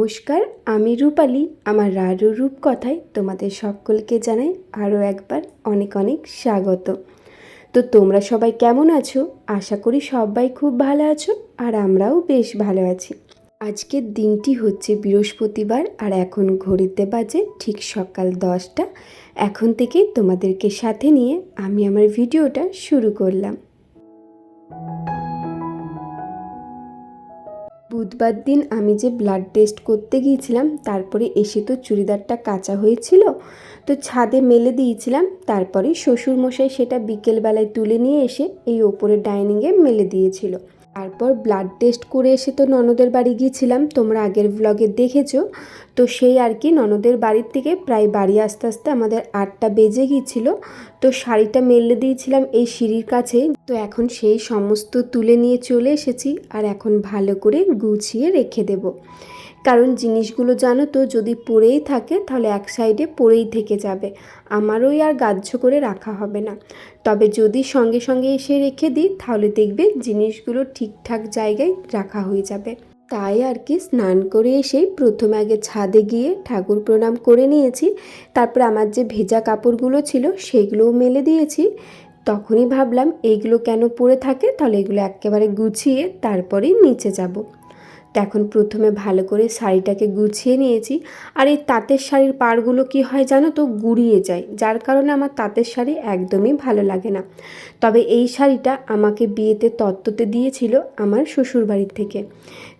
নমস্কার, আমি রূপালী। আমার রারু রূপ কথায় তোমাদের সকলকে জানাই আরও একবার অনেক অনেক স্বাগত। তো তোমরা সবাই কেমন আছো? আশা করি সবাই খুব ভালো আছো আর আমরাও বেশ ভালো আছি। আজকের দিনটি হচ্ছে বৃহস্পতিবার আর এখন ঘড়িতে বাজে ঠিক সকাল দশটা। এখন থেকেই তোমাদেরকে সাথে নিয়ে আমি আমার ভিডিওটা শুরু করলাম। বুধবার দিন আমি যে ব্লাড টেস্ট করতে গিয়েছিলাম, তারপরে এসে তো চুড়িদারটা কাঁচা হয়েছিল, তো ছাদে মেলে দিয়েছিলাম, তারপরে শ্বশুরমশাই সেটা বিকেলবেলায় তুলে নিয়ে এসে এই ওপরে ডাইনিংয়ে মেলে দিয়েছিল। তারপর ব্লাড টেস্ট করে এসে তো ননদের বাড়ি গিয়েছিলাম, তোমরা আগের ব্লগে দেখেছ। তো সেই আর কি ননদের বাড়ির থেকে প্রায় বাড়ি আস্তে আস্তে আমাদের আটটা বেজে গিয়েছিল। তো শাড়িটা মেলে দিয়েছিলাম এই সিঁড়ির কাছে। তো এখন সেই সমস্ত তুলে নিয়ে চলে এসেছি, আর এখন ভালো করে গুছিয়ে রেখে দেব। কারণ জিনিসগুলো জানো তো, যদি পড়েই থাকে তাহলে এক সাইডে পড়েই থেকে যাবে। আমারই আর গাহ্য করে রাখা হবে না। তবে যদি সঙ্গে সঙ্গে এসে রেখে দিই, তাহলে দেখবে জিনিসগুলো ঠিকঠাক জায়গায় রাখা হয়ে যাবে। তাই আর কি স্নান করে এসেই প্রথমে আগে ছাদে গিয়ে ঠাকুর প্রণাম করে নিয়েছি। তারপর আমার যে ভেজা কাপড়গুলো ছিল সেগুলোও মেলে দিয়েছি। তখনই ভাবলাম এইগুলো কেন পরে থাকে? তাহলে এগুলো একেবারে গুছিয়ে তারপরেই নিচে যাব। তো এখন প্রথমে ভালো করে শাড়িটাকে গুছিয়ে নিয়েছি। আর এই তাঁতের শাড়ির পাড়গুলো কি হয় জানো তো? গুড়িয়ে যায়। যার কারণে আমার তাঁতের শাড়ি একদমই ভালো লাগে না। তবে এই শাড়িটা আমাকে বিয়েতে তত্ত্বতে দিয়েছিল আমার শ্বশুরবাড়ির থেকে।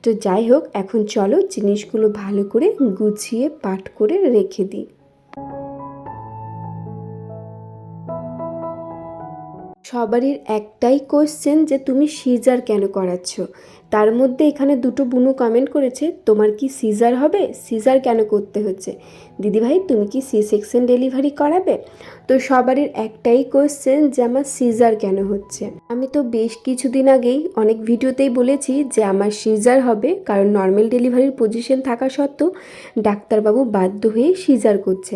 তো যাই হোক, এখন চলো জিনিসগুলো ভালো করে গুছিয়ে পাট করে রেখে দিই। সবারই একটাই কোশ্চেন যে, তুমি সিজার কেন করাচ্ছ? তার মধ্যে এখানে দুটো বুনু কমেন্ট করেছে, তোমার কি সিজার হবে? সিজার কেন করতে হচ্ছে? দিদিভাই, তুমি কি সি সেকশন ডেলিভারি করাবে? তো সবারই একটাই কোশ্চেন যে, আমার সিজার কেন হচ্ছে? আমি তো বেশ কিছুদিন আগেই অনেক ভিডিওতেই বলেছি যে, আমার সিজার হবে কারণ নর্মাল ডেলিভারির পজিশন থাকা সত্ত্বেও ডাক্তারবাবু বাধ্য হয়ে সিজার করছে।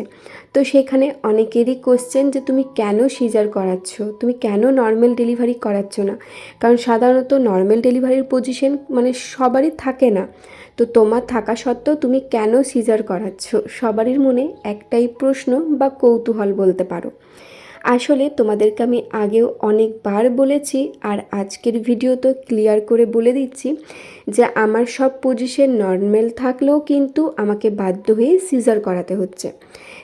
তো সেখানে অনেকেরই কোশ্চেন যে, তুমি কেন সিজার করাচ্ছ? তুমি কেন নর্মাল ডেলিভারি করাচ্ছ না? কারণ সাধারণত নর্মাল ডেলিভারির পজিশন মানে সবারই থাকে না। তো তোমার থাকা সত্ত্বেও তুমি কেন সিজার করাচ্ছ? সবারই মনে একটাই প্রশ্ন বা কৌতূহল বলতে পারো। আসলে তোমাদেরকে আমি আগেও অনেকবার বলেছি আর আজকের ভিডিও তো ক্লিয়ার করে বলে দিচ্ছি যে আমার সব পজিশন নর্মাল থাকলেও কিন্তু আমাকে বাধ্য হয়ে সিজার করাতে হচ্ছে।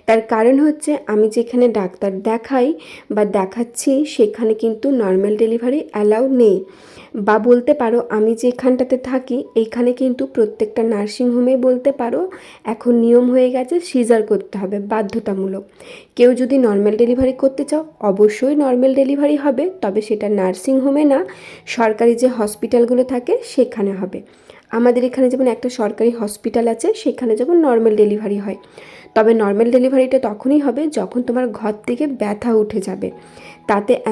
তার কারণ হচ্ছে আমি যেখানে ডাক্তার দেখাই বা দেখাচ্ছি সেখানে কিন্তু নর্মাল ডেলিভারি অ্যালাউ নেই। বা বলতে পারো, আমি যে এখানটাতে থাকি, এইখানে কিন্তু প্রত্যেকটা নার্সিংহোমে বলতে পারো, এখন নিয়ম হয়ে গেছে সিজার করতে হবে, বাধ্যতামূলক। কেউ যদি নর্মাল ডেলিভারি করতে চাও, অবশ্যই নর্মাল ডেলিভারি হবে, তবে সেটা নার্সিংহোমে না, সরকারি যে হসপিটালগুলো থাকে, সেখানে হবে। আমাদের এখানে যেমন একটা সরকারি হসপিটাল আছে, সেখানে যেমন নর্মাল ডেলিভারি হয়। তবে নর্মাল ডেলিভারিটা তখনই হবে যখন তোমার ঘর থেকে ব্যথা উঠে যাবে।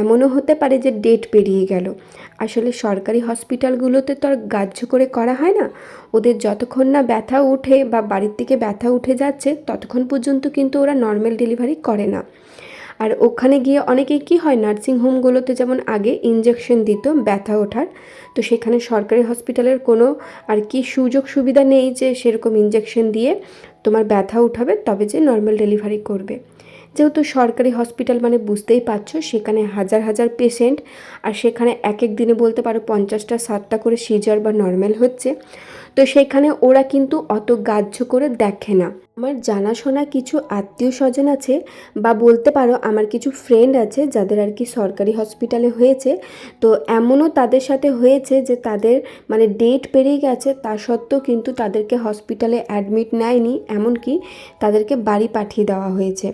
এমনও হতে পারে যে ডেট পেরিয়ে গেল। আসলে সরকারি হসপিটালগুলোতে তো আর গ্রাহ্য করে করা হয় না। ওদের যতক্ষণ না ব্যথা উঠে বা বাড়ির থেকে ব্যথা উঠে যাচ্ছে, ততক্ষণ পর্যন্ত কিন্তু ওরা নর্মাল ডেলিভারি করে না। আর ওখানে গিয়ে অনেকে কি হয় নার্সিং হোমগুলোতে যেমন আগে ইঞ্জেকশন দিত ব্যথা ওঠার, তো সেখানে সরকারি হসপিটালের কোনো আর কি সুযোগ সুবিধা নেই যে সেরকম ইঞ্জেকশন দিয়ে তোমার ব্যথা উঠাবে, তবে যে নর্মাল ডেলিভারি করবে। যেহেতু সরকারি হসপিটাল মানে বুঝতেই পারছ, সেখানে হাজার হাজার পেশেন্ট আর সেখানে এক এক দিনে বলতে পারো পঞ্চাশটা, ষাটটা করে সিজার বা নর্মাল হচ্ছে। তো সেখানে ওরা কিন্তু অত গ্রাহ্য করে দেখে না। আমার জানাশোনা কিছু আত্মীয় স্বজন আছে বা বলতে পারো আমার কিছু ফ্রেন্ড আছে যাদের আর কি সরকারি হসপিটালে হয়েছে। তো এমনও তাদের সাথে হয়েছে যে তাদের মানে ডেট পেরিয়ে গেছে, তা সত্ত্বেও কিন্তু তাদেরকে হসপিটালে অ্যাডমিট নেয়নি, এমনকি তাদেরকে বাড়ি পাঠিয়ে দেওয়া হয়েছে।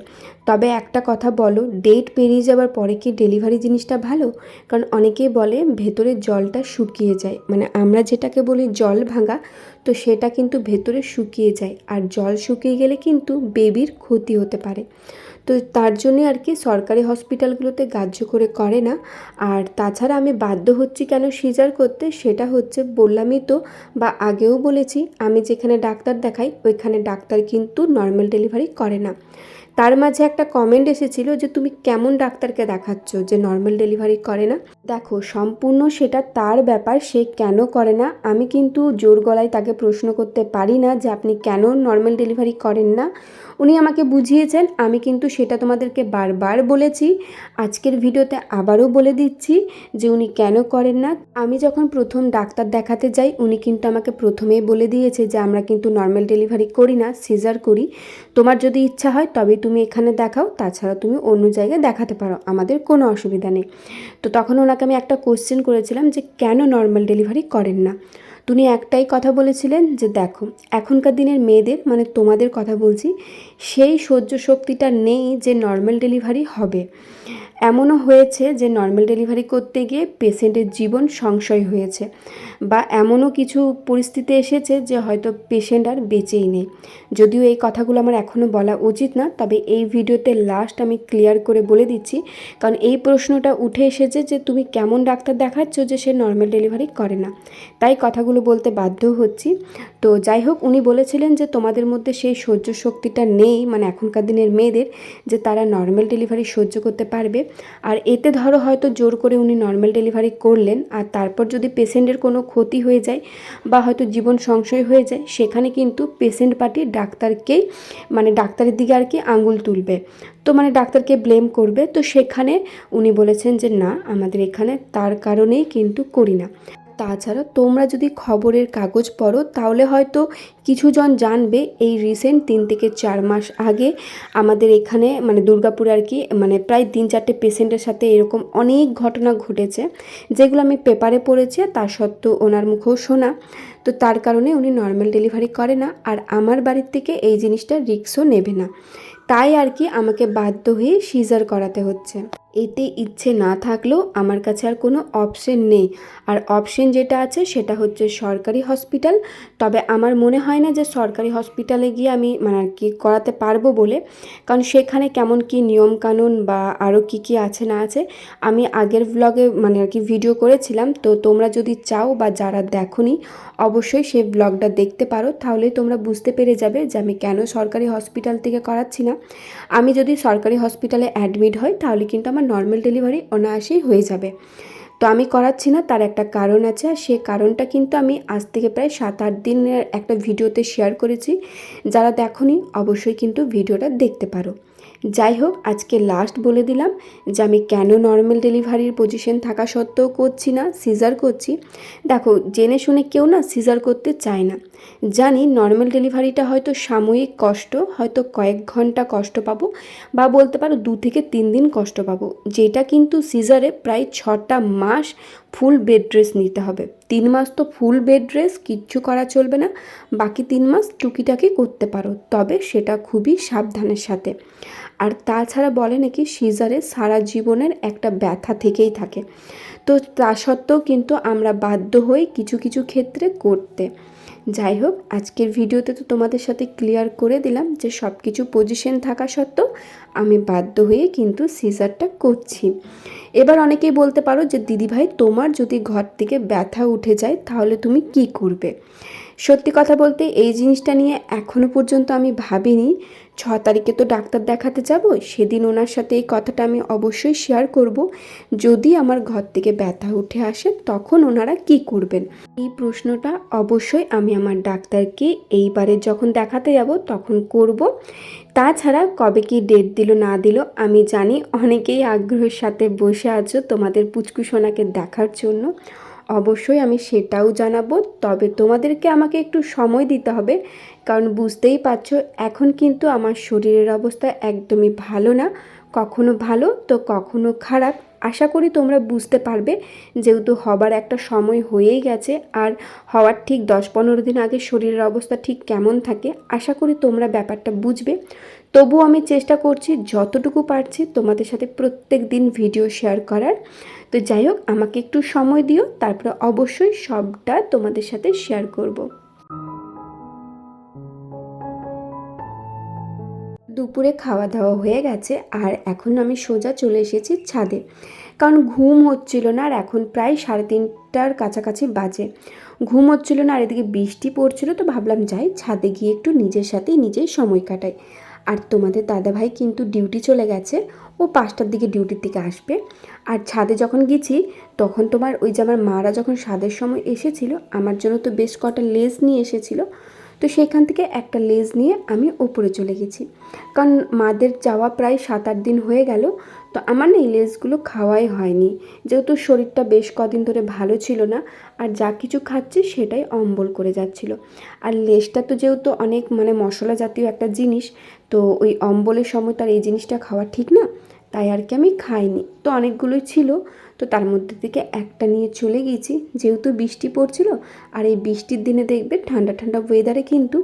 তবে একটা কথা বলো ডেট পেরিয়ে যাওয়ার পরে কি ডেলিভারি জিনিসটা ভালো? কারণ অনেকেই বলে ভেতরে জলটা শুকিয়ে যায় মানে আমরা যেটাকে বলি জল ভাঙা তো সেটা কিন্তু ভেতরে শুকিয়ে যায় আর জল শুকিয়ে গেলে কিন্তু বেবির ক্ষতি হতে পারে। তো তার জন্য আর কি সরকারি হসপিটালগুলোতে গ্রাহ্য করে করে না। আর তাছাড়া আমি বাধ্য হচ্ছি কেন সিজার করতে সেটা হচ্ছে বললামই তো বা আগেও বলেছি, আমি যেখানে ডাক্তার দেখাই ওইখানে ডাক্তার কিন্তু নর্মাল ডেলিভারি করে না। তার মাঝে একটা কমেন্ট এসেছিল যে, তুমি কেমন ডাক্তারকে দেখাচ্ছ যে নর্মাল ডেলিভারি করে না? দেখো, সম্পূর্ণ সেটা তার ব্যাপার, সে কেন করে না? আমি কিন্তু জোর গলায় তাকে প্রশ্ন করতে পারি না যে আপনি কেন নর্মাল ডেলিভারি করেন না। উনি আমাকে বুঝিয়েছেন, আমি কিন্তু সেটা তোমাদেরকে বারবার বলেছি। আজকের ভিডিওতে আবারও বলে দিচ্ছি যে উনি কেন করেন না। আমি যখন প্রথম ডাক্তার দেখাতে যাই, উনি কিন্তু আমাকে প্রথমেই বলে দিয়েছে যে আমরা কিন্তু নর্মাল ডেলিভারি করি না, সিজার করি। তোমার যদি ইচ্ছা হয় তবে তুমি এখানে দেখাও, তাছাড়া তুমি অন্য জায়গায় দেখাতে পারো, আমাদের কোনো অসুবিধা নেই। তো তখন ওনাকে আমি একটা কোশ্চেন করেছিলাম যে কেন নর্মাল ডেলিভারি করেন না? তুমি একটাই কথা বলেছিলেন যে দেখো, এখনকার দিনের মেয়েদের মানে তোমাদের কথা বলছি, সেই সহ্য শক্তিটা নেই যে নর্মাল ডেলিভারি হবে। এমনও হয়েছে যে নর্মাল ডেলিভারি করতে গিয়ে পেশেন্টের জীবন সংশয় হয়েছে বা এমনও কিছু পরিস্থিতি এসেছে যে হয়তো পেশেন্ট আর বেঁচেই নেই। যদিও এই কথাগুলো আমার এখনও বলা উচিত না, তবে এই ভিডিওতে লাস্ট আমি ক্লিয়ার করে বলে দিচ্ছি, কারণ এই প্রশ্নটা উঠে এসেছে যে তুমি কেমন ডাক্তার দেখাচ্ছ যে সে নর্মাল ডেলিভারি করে না। তাই কথাগুলো বলতে বাধ্য হচ্ছি। তো যাই হোক, উনি বলেছিলেন যে তোমাদের মধ্যে সেই সহ্য শক্তিটা নেই মানে এখনকার দিনের মেয়েদের, যে তারা নর্মাল ডেলিভারি সহ্য করতে পারবে। আর এতে ধরো হয়তো জোর করে উনি নর্মাল ডেলিভারি করলেন, আর তারপর যদি পেশেন্টের কোনো ক্ষতি হয়ে যায় বা হয়তো জীবন সংশয় হয়ে যায়, সেখানে কিন্তু পেশেন্ট পার্টি ডাক্তারকেই মানে ডাক্তারের দিকে আর কি আঙুল তুলবে। তো মানে ডাক্তারকে ব্লেম করবে। তো সেখানে উনি বলেছেন যে, না, আমাদের এখানে তার কারণেই কিন্তু করি না। তাছাড়া তোমরা যদি খবরের কাগজ পড়ো, তাহলে হয়তো কিছুজন জানবে এই রিসেন্ট তিন থেকে চার মাস আগে আমাদের এখানে মানে দুর্গাপুরে আর কি মানে প্রায় তিন চারটে পেশেন্টের সাথে এরকম অনেক ঘটনা ঘটেছে, যেগুলো আমি পেপারে পড়েছি তার সত্ত্বেও ওনার মুখেও শোনা। তো তার কারণে উনি নর্মাল ডেলিভারি করে না, আর আমার বাড়ির থেকে এই জিনিসটা রিক্সও নেবে না। তাই আর কি আমাকে বাধ্য হয়ে সিজার করাতে হচ্ছে। এতে ইচ্ছে না থাকলেও আমার কাছে আর কোনো অপশন নেই। আর অপশন যেটা আছে সেটা হচ্ছে সরকারি হসপিটাল তবে আমার মনে হয় না যে সরকারি হসপিটালে গিয়ে আমি মানে আর কি করাতে পারব বলে। কারণ সেখানে কেমন কি নিয়মকানুন বা আরও কি কি আছে না আছে, আমি আগের ব্লগে মানে আর কি ভিডিও করেছিলাম। তো তোমরা যদি চাও বা যারা দেখোনি, অবশ্যই সেই ব্লগটা দেখতে পারো। তাহলে তোমরা বুঝতে পেরে যাবে যে আমি কেন সরকারি হসপিটাল থেকে করাচ্ছি না। আমি যদি সরকারি হসপিটালে অ্যাডমিট হই তাহলে কিন্তু আমার নর্মাল ডেলিভারি অনায়াসেই হয়ে যাবে। তো আমি করাচ্ছি না, তার একটা কারণ আছে আর সে কারণটা কিন্তু আমি আজ থেকে প্রায় সাত আট দিনের একটা ভিডিওতে শেয়ার করেছি। যারা দেখনি, অবশ্যই কিন্তু ভিডিওটা দেখতে পারো। যাই হোক, আজকে লাস্ট বলে দিলাম যে আমি কেন নর্মাল ডেলিভারির পজিশন থাকা সত্ত্বেও করছি না সিজার করছি। দেখো, জেনে শুনে কেউ না সিজার করতে চায় না। জানি নর্মাল ডেলিভারিটা হয়তো সাময়িক কষ্ট, হয়তো কয়েক ঘণ্টা কষ্ট পাবো বা বলতে পারো দু থেকে তিন দিন কষ্ট পাবো। যেটা কিন্তু সিজারে প্রায় ছটা মাস ফুল বেড রেস্ট নিতে হবে। তিন মাস তো ফুল বেড রেস্ট কিচ্ছু করা চলবে না। বাকি তিন মাস টুকিটাকি করতে পারো। তবে সেটা খুবই সাবধানের সাথে। আর তাছাড়া বলে নাকি সিজারে সারা জীবনের একটা ব্যথা থেকেই থাকে। তো তা সত্ত্বেও কিন্তু আমরা বাধ্য হই কিছু কিছু ক্ষেত্রে করতে। যাই হোক, আজকের ভিডিওতে তো তোমাদের সাথে ক্লিয়ার করে দিলাম যে সব কিছু পজিশন থাকা সত্ত্বেও আমি বাধ্য হয়ে কিন্তু সিজারটা করছি। এবার অনেকেই বলতে পারো যে, দিদিভাই, তোমার যদি ঘর থেকে ব্যথা উঠে যায়, তাহলে তুমি কি করবে? সত্যি কথা বলতে এই জিনিসটা নিয়ে এখনও পর্যন্ত আমি ভাবিনি। ছ তারিখে তো ডাক্তার দেখাতে যাব, সেদিন ওনার সাথে এই কথাটা আমি অবশ্যই শেয়ার করব। যদি আমার ঘর থেকে ব্যথা উঠে আসে, তখন ওনারা কি করবেন? এই প্রশ্নটা অবশ্যই আমি আমার ডাক্তারকে এইবারে যখন দেখাতে যাব, তখন করব। তাছাড়া কবে কি ডেট দিল, না দিল, আমি জানি অনেকেই আগ্রহের সাথে বসে আছো তোমাদের পুচকুসোনাকে দেখার জন্য। অবশ্যই আমি সেটাও জানাব। তবে তোমাদেরকে আমাকে একটু সময় দিতে হবে, কারণ বুঝতেই পারছ এখন কিন্তু আমার শরীরের অবস্থা একদমই ভালো না। কখনো ভালো, তো কখনো খারাপ। আশা করি তোমরা বুঝতে পারবে, যেহেতু হবার একটা সময় হয়েই গেছে। আর হওয়ার ঠিক দশ পনেরো দিন আগে শরীরের অবস্থা ঠিক কেমন থাকে, আশা করি তোমরা ব্যাপারটা বুঝবে। তবুও আমি চেষ্টা করছি যতটুকু পারছি তোমাদের সাথে প্রত্যেক দিন ভিডিও শেয়ার করার। তো যাই হোক, আমাকে একটু সময় দিও, তারপরে অবশ্যই সবটা তোমাদের সাথে শেয়ার করব। দুপুরে খাওয়া দাওয়া হয়ে গেছে, আর এখন আমি সোজা চলে এসেছি ছাদে। কারণ ঘুম হচ্ছিল না, আর এখন প্রায় সাড়ে তিনটার কাছাকাছি বাজে। ঘুম হচ্ছিল না, আর এদিকে বৃষ্টি পড়ছিল, তো ভাবলাম যাই ছাদে গিয়ে একটু নিজের সাথেই নিজেই সময় কাটাই। আর তোমাদের দাদাভাই কিন্তু ডিউটি চলে গেছে, ও পাঁচটার দিকে ডিউটির থেকে আসবে। আর ছাদে যখন গেছি, তখন তোমার ওই যে আমার মারা যখন স্বাদের সময় এসেছিল, আমার জন্য তো বেশ কটা লেজ নিয়ে এসেছিল। তো সেখান থেকে একটা লেজ নিয়ে আমি ওপরে চলে গেছি। কারণ মাদের যাওয়া প্রায় সাত আট দিন হয়ে গেল, তো আমার না এই লেজগুলো খাওয়াই হয়নি। যেহেতু শরীরটা বেশ কদিন ধরে ভালো ছিল না, আর যা কিছু খাচ্ছি সেটাই অম্বল করে যাচ্ছিল। আর লেজটা তো যেহেতু অনেক মানে মশলা জাতীয় একটা জিনিস তো ওই অম্বলের সময় তো আর এই জিনিসটা খাওয়া ঠিক না, তাই আর কি আমি খাইনি। তো অনেকগুলোই ছিল, তো তার মধ্যে থেকে একটা নিয়ে চলে গিয়েছি যেহেতু বৃষ্টি পড়ছিল, আর এই বৃষ্টির দিনে দেখবে ঠান্ডা ঠান্ডা ওয়েদারে কিন্তু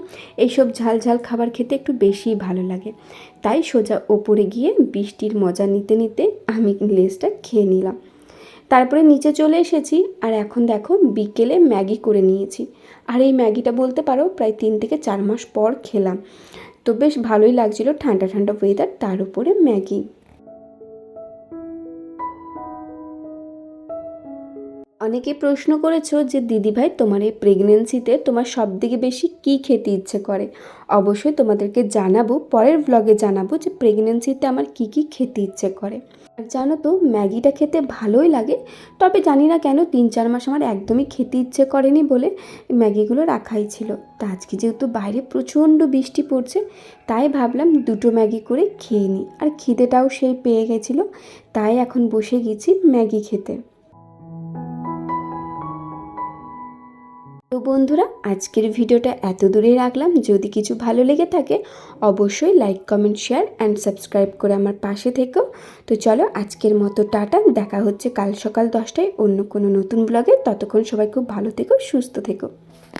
এইসব ঝাল ঝাল খাবার খেতে একটু বেশিই ভালো লাগে। তাই সোজা ওপরে গিয়ে বৃষ্টির মজা নিতে নিতে আমি লেসটা খেয়ে নিলাম। তারপরে নিচে চলে এসেছি, আর এখন দেখো বিকেলে ম্যাগি করে নিয়েছি। আর এই ম্যাগিটা বলতে পারো প্রায় তিন থেকে চার মাস পর খেলাম। তো বেশ ভালোই লাগছিল ঠান্ডা ঠান্ডা ওয়েদার তার উপরে ম্যাগি। অনেকে প্রশ্ন করেছ যে, দিদিভাই, তোমার এই প্রেগনেন্সিতে তোমার সব থেকে বেশি কি খেতে ইচ্ছে করে? অবশ্যই তোমাদেরকে জানাব, পরের ব্লগে জানাব যে প্রেগনেন্সিতে আমার কি কি খেতে ইচ্ছে করে? আর জানো তো, ম্যাগিটা খেতে ভালোই লাগে, তবে জানি না কেন তিন চার মাস আমার একদমই খেতে ইচ্ছে করেনি বলে ম্যাগিগুলো রাখাই ছিল। তা আজকে যেহেতু বাইরে প্রচণ্ড বৃষ্টি পড়ছে, তাই ভাবলাম দুটো ম্যাগি করে খেয়ে নিই আর খিদেটাও সেই পেয়ে গেছিল, তাই এখন বসে গেছি ম্যাগি খেতে। বন্ধুরা, আজকের ভিডিওটা এত দূরে রাখলাম। যদি কিছু ভালো লেগে থাকে, অবশ্যই like comment share and subscribe করে আমার পাশে থেকো। তো চলো, আজকের মতো টাটা। দেখা হচ্ছে কাল সকাল দশটায় অন্য কোনো নতুন ব্লগে ততক্ষণ সবাই খুব ভালো থেকো, সুস্থ থেকো।